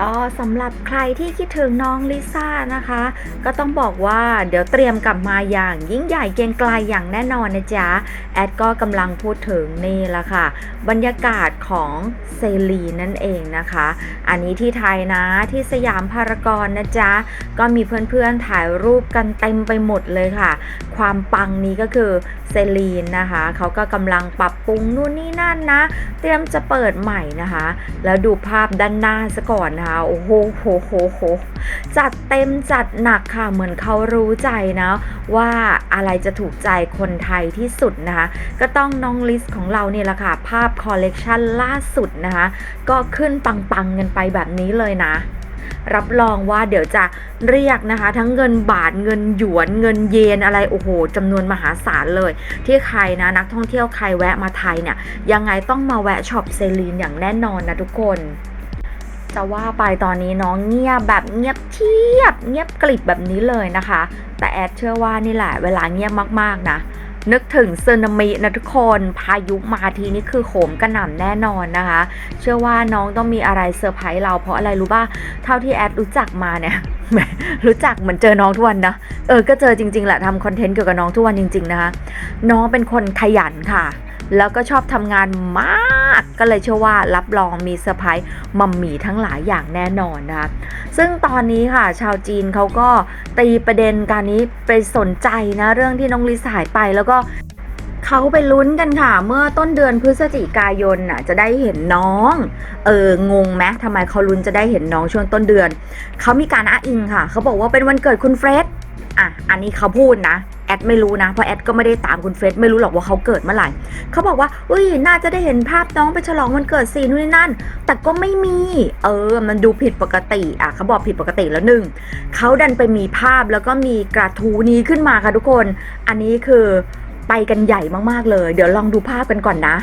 ก็สำหรับใครที่คิดถึงน้องลิซ่านะคะ ก็ต้องบอกว่าเดี๋ยวเตรียมกลับมาอย่างยิ่งใหญ่เกียงไกลอย่างแน่นอนนะจ๊ะ แอดก็กำลังพูดถึงนี่ละค่ะ บรรยากาศของเซรีนนั่นเองนะคะ อันนี้ที่ไทยนะที่สยามพารากอนนะจ๊ะ ก็มีเพื่อนๆถ่ายรูปกันเต็มไปหมดเลยค่ะ ความปังนี้ก็คือเซรีนนะคะเขาก็กำลังปรับปรุงนู่นนี่นั่นนะ เตรียมจะเปิดใหม่นะคะ แล้วดูภาพด้านหน้าซะก่อนนะคะโอ้โหโหโหโหจัดเต็มจัดหนักค่ะเหมือนเขารู้ใจนะ ว่าอะไรจะถูกใจคนไทยที่สุดนะคะ ก็ต้องน้องลิสของเราเนี่ยแหละค่ะ ภาพคอลเลกชันล่าสุดนะคะ ก็ขึ้นปังๆกันไปแบบนี้เลยนะรับรองว่าเดี๋ยวจะเรียกนะคะ ทั้งเงินบาทเงินหยวนเงินเยนอะไรโอ้โหจำนวนมหาศาลเลย ที่ใครนะนักท่องเที่ยวใครแวะมาไทยเนี่ยยังไงต้องมาแวะช็อปเซรีนอย่างแน่นอนนะทุกคน จะว่าไปตอนนี้น้องเงียบแบบเงียบเทียบ เงียบกลิบแบบนี้เลยนะคะ แต่แอดเชื่อว่านี่แหละเวลาเงียบมากๆนะนึกถึงสึนามินะทุกคนพายุมาทีนี้คือโหมกระหน่ำแน่นอนนะคะ เชื่อว่าน้องต้องมีอะไรเซอร์ไพรส์เราเพราะอะไรรู้ป่ะเท่าที่แอดรู้จักมาเนี่ยรู้จักเหมือนเจอน้องทุกวันนะเออก็เจอจริงๆแหละทำคอนเทนต์เกี่ยวกับน้องทุกวันจริง ๆนะคะ น้องเป็นคนขยันค่ะ แล้วก็ชอบทำงานมาก ก็เลยเชื่อว่ารับรองมีเซอร์ไพรส์มัมมี่ทั้งหลายอย่างแน่นอนนะคะซึ่งตอนนี้ค่ะ ชาวจีนเขาก็ตีประเด็นการนี้ไปสนใจนะเรื่องที่น้องลิซหายไปแล้วก็เขาไปลุ้นกันค่ะ เมื่อต้นเดือนพฤศจิกายนน่ะจะได้เห็นน้อง เอองงไหมทำไมเขาลุ้นจะได้เห็นน้องช่วงต้นเดือน เขามีการอ้างอิงค่ะ เขาบอกว่าเป็นวันเกิดคุณเฟรดอะ อันนี้เขาพูดนะ แอดไม่รู้นะ เพราะแอดก็ไม่ได้ตามคุณเฟรดไม่รู้หรอกว่าเขาเกิดเมื่อไหร่เขาบอกว่าอุ้ยน่าจะได้เห็นภาพน้องไปฉลองวันเกิดสีนู่นนี่นั่น แต่ก็ไม่มี เออ มันดูผิดปกติอะเขาบอกผิดปกติแล้วหนึ่งเขาดันไปมีภาพแล้วก็มีกระทู้นี้ขึ้นมาค่ะทุกคน อันนี้คือไปกันใหญ่มากๆเลย เดี๋ยวลองดูภาพกันก่อนนะ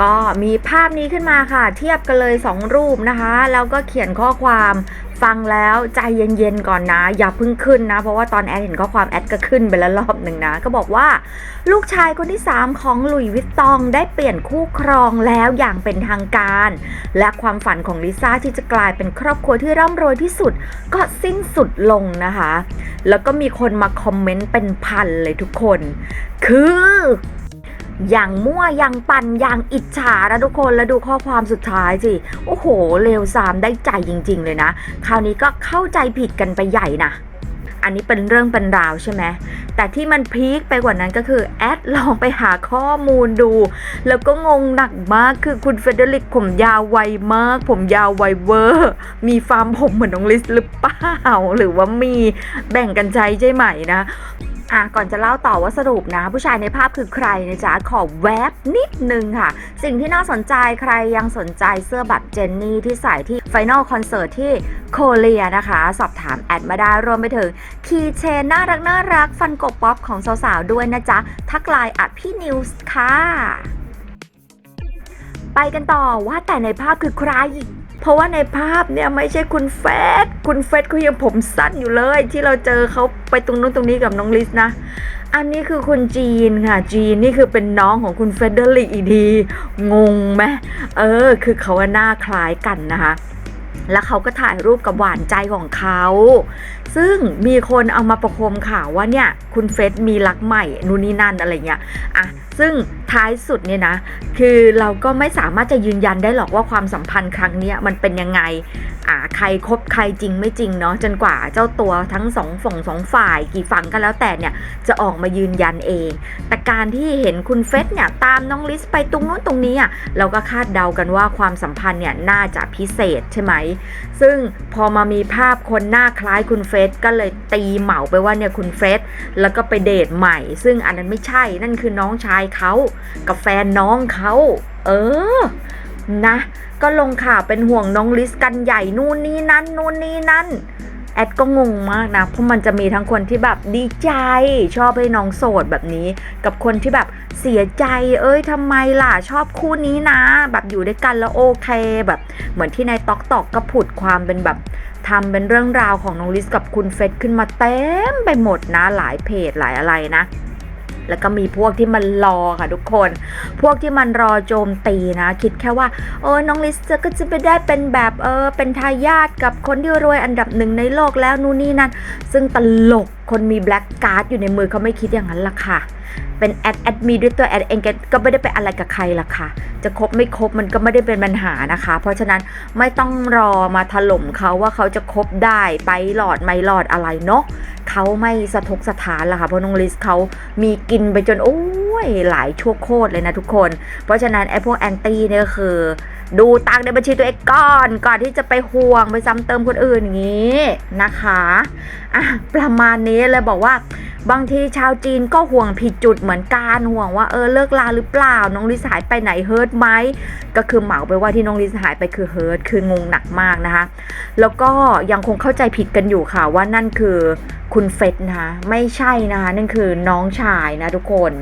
ก็มีภาพนี้ขึ้นมาค่ะ เทียบกันเลย 2 รูปนะคะ แล้วก็เขียนข้อความ ฟังแล้วใจเย็นๆก่อนนะ อย่าเพิ่งขึ้นนะ เพราะว่าตอนแอดเห็นข้อความแอดก็ขึ้นไปแล้วรอบหนึ่งนะ ก็บอกว่า ลูกชายคนที่ 3 ของหลุยวิตตองได้เปลี่ยนคู่ครองแล้วอย่างเป็นทางการ และความฝันของลิซ่าที่จะกลายเป็นครอบครัวที่ร่ำรวยที่สุด ก็สิ้นสุดลงนะคะ แล้วก็มีคนมาคอมเมนต์เป็นพันเลยทุกคน คือ อย่างมั่วอย่างปั่นอย่างอิจฉานะทุกคนแล้วดูข้อความสุดท้ายสิโอ้โหเลวซามได้ใจจริง ๆ เลยนะ คราวนี้ก็เข้าใจผิดกันไปใหญ่นะอันนี้เป็นเรื่องเป็นราวใช่ไหม แต่ที่มันพีคไปกว่านั้นก็คือ แอดลองไปหาข้อมูลดู แล้วก็งงหนักมากคือคุณเฟเดริกผมยาวไวมาก ผมยาวไวเวอร์ มีฟาร์มผมเหมือนน้องลิสหรือเปล่า หรือว่ามีแบ่งกันใช้ใช่ไหมนะ อะก่อนจะเล่าต่อว่าสรุปนะ ผู้ชายในภาพคือใครนะจ๊ะขอแวบนิดนึงค่ะ สิ่งที่น่าสนใจใครยังสนใจเสื้อแบบเจนนี่ที่ใส่ที่ไฟนอลคอนเสิร์ตที่โคเรียนะคะ สอบถามแอดมาได้รวมไปถึง คีเชนน่ารักน่ารักฟันกบป๊อปของสาวๆด้วยนะจ๊ะ ทักไลน์อัดพี่นิวส์ค่ะ ไปกันต่อว่าแต่ในภาพคือใคร เพราะว่าในภาพเนี่ยไม่ใช่คุณเฟสคุณเฟสเขายังผมสั้นอยู่เลย ที่เราเจอเขาไปตรงนู้นตรงนี้กับน้องลิสนะ อันนี้คือคุณจีนค่ะ จีนนี่คือเป็นน้องของคุณเฟเดริกอีดี งงไหมเออ คือเขาว่าหน้าคล้ายกันนะคะ แล้วเขาก็ถ่ายรูปกับหวานใจของเขา ซึ่งมีคนเอามาประโคมข่าวว่าเนี่ยคุณเฟสมีรักใหม่นู่นนี่นั่นอะไรเงี้ยอะซึ่งท้ายสุดเนี่ยนะ คือเราก็ไม่สามารถจะยืนยันได้หรอกว่าความสัมพันธ์ครั้งนี้มันเป็นยังไงอ่าใครคบใครจริงไม่จริงเนาะจนกว่าเจ้าตัวทั้งสองฝั่งสองฝ่าย กี่ฝั่งก็แล้วแต่เนี่ยจะออกมายืนยันเอง แต่การที่เห็นคุณเฟสเนี่ยตามน้องลิสไปตรงนู้นตรงนี้อะเราก็คาดเดากันว่าความสัมพันธ์เนี่ยน่าจะพิเศษใช่ไหมซึ่งพอมามีภาพคนหน้าคล้ายคุณเฟสก็เลยตีเหมาไปว่าเนี่ยคุณเฟสแล้วก็ไปเดทใหม่ ซึ่งอันนั้นไม่ใช่นั่นคือน้องชายเขากับแฟนน้องเขา เออนะ ก็ลงข่าวเป็นห่วงน้องลิสกันใหญ่นู่นนี่นั่นนู่นนี่นั่น แอดก็งงมากนะ เพราะมันจะมีทั้งคนที่แบบดีใจชอบให้น้องโสดแบบนี้ กับคนที่แบบเสียใจ เอ้ยทำไมล่ะชอบคู่นี้นะ แบบอยู่ด้วยกันแล้วโอเคแบบ เหมือนที่ในตอกตอกก็ผุดความเป็นแบบทำเป็นเรื่องราวของน้องลิสกับคุณเฟสขึ้นมาเต็มไปหมดนะ หลายเพจหลายอะไรนะ แล้วก็มีพวกที่มันรอค่ะทุกคน พวกที่มันรอโจมตีนะ คิดแค่ว่าเออน้องลิสจะก็จะไปได้เป็นแบบเออเป็นทายาทกับคนที่รวยอันดับหนึ่งในโลกแล้วนู่นนี่นั่นซึ่งตลก คนมีแบล็กการ์ดอยู่ในมือเขาไม่คิดอย่างนั้นล่ะค่ะ เป็นแอดแอดมีด้วยตัวแอดเองก็ไม่ได้ไปอะไรกับใครล่ะค่ะ จะครบไม่ครบมันก็ไม่ได้เป็นปัญหานะคะ เพราะฉะนั้นไม่ต้องรอมาถล่มเขาว่าเขาจะครบได้ไปหลอดไม่หลอดอะไรเนาะเขาไม่สะทกสถานล่ะค่ะเพราะน้องลิสเขามีกินไปจนโอ้ ยหลายชั่วโคตรเลยนะทุกคน เพราะฉะนั้นไอ้พวกแอนตี้เนี่ยคือ ดูตังในบัญชีตัวเองก่อนก่อนที่จะไปห่วงไปซ้ำเติมคนอื่นอย่างนี้นะคะอะประมาณนี้เลยบอกว่าบางทีชาวจีนก็ห่วงผิดจุดเหมือนกันห่วงว่าเออเลิกลาหรือเปล่า น้องลิสหายไปไหนเฮิร์ตไหมก็คือเหมาไปว่าที่น้องลิสหายไปคือเฮิร์ตคืองงหนักมากนะคะ แล้วก็ยังคงเข้าใจผิดกันอยู่ค่ะว่านั่นคือคุณเฟสนะคะไม่ใช่นะคะนั่นคือน้องชายนะทุกคน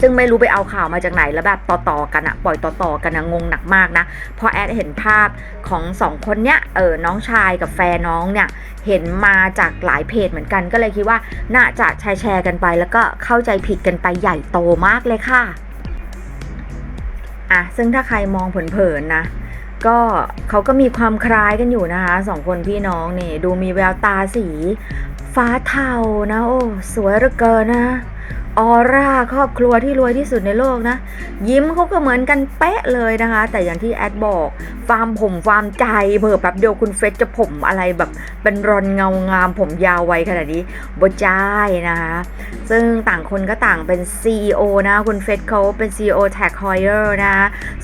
ซึ่งไม่รู้ไปเอาข่าวมาจากไหนแล้วแบบต่อๆกันอะปล่อยต่อๆกันอะงงหนักมากนะพราะแอดเห็นภาพของสองคนเนี้ยเออน้องชายกับแฟนน้องเนี่ยเห็นมาจากหลายเพจเหมือนกันก็เลยคิดว่าน่าจะแชร์แชร์กันไป แล้วก็เข้าใจผิดกันไปใหญ่โตมากเลยค่ะอะซึ่งถ้าใครมองเผินๆนะก็เขาก็มีความคล้ายกันอยู่นะคะสองคนพี่น้องนี่ดูมีแววตาสี ฟ้าเทานะโอ้สวยเหลือเกินนะ ออร่าครอบครัวที่รวยที่สุดในโลกนะ ยิ้มเขาก็เหมือนกันเป๊ะเลยนะคะ แต่อย่างที่แอดบอกฟาร์มผมฟาร์มใจเผื่อแป๊บเดียวคุณเฟสจะผมอะไรแบบเป็นรอนเงางามผมยาวไวขนาดนี้บจ้ายนะคะ ซึ่งต่างคนก็ต่างเป็น CEO นะคุณเฟสเขาเป็น CEO Tag Heuer นะ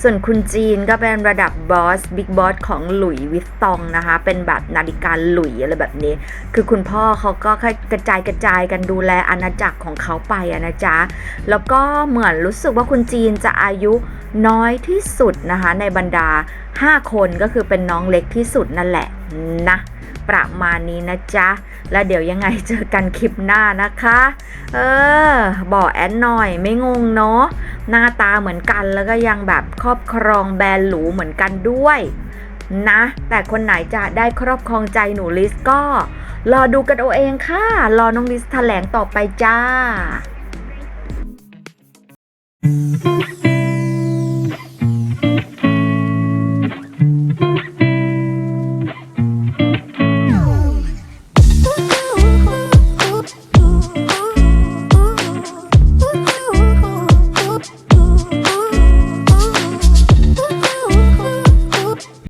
ส่วนคุณจีนก็เป็นระดับบอสบิ๊กบอสของหลุยวิสตองนะคะ เป็นแบบนาฬิกาหลุยอะไรแบบนี้ คือคุณพ่อเขาก็ค่อยกระจายกระจายกันดูแลอาณาจักรของเขาไปอะนะจ๊ะ แล้วก็เหมือนรู้สึกว่าคุณจีนจะอายุน้อยที่สุดนะคะ ในบรรดา 5 คนก็คือเป็นน้องเล็กที่สุดนั่นแหละนะประมาณนี้นะจ๊ะ แล้วเดี๋ยวยังไงเจอกันคลิปหน้านะคะ เออ บอกแอนหน่อยไม่งงเนาะ หน้าตาเหมือนกันแล้วก็ยังแบบครอบครองแบรนด์หรูเหมือนกันด้วย นะ แต่คนไหนจะได้ครอบครองใจหนูลิสก็ รอดูกันเอาเองค่ะ รอน้องลิสแถลงต่อไปจ้า Mm-hmm.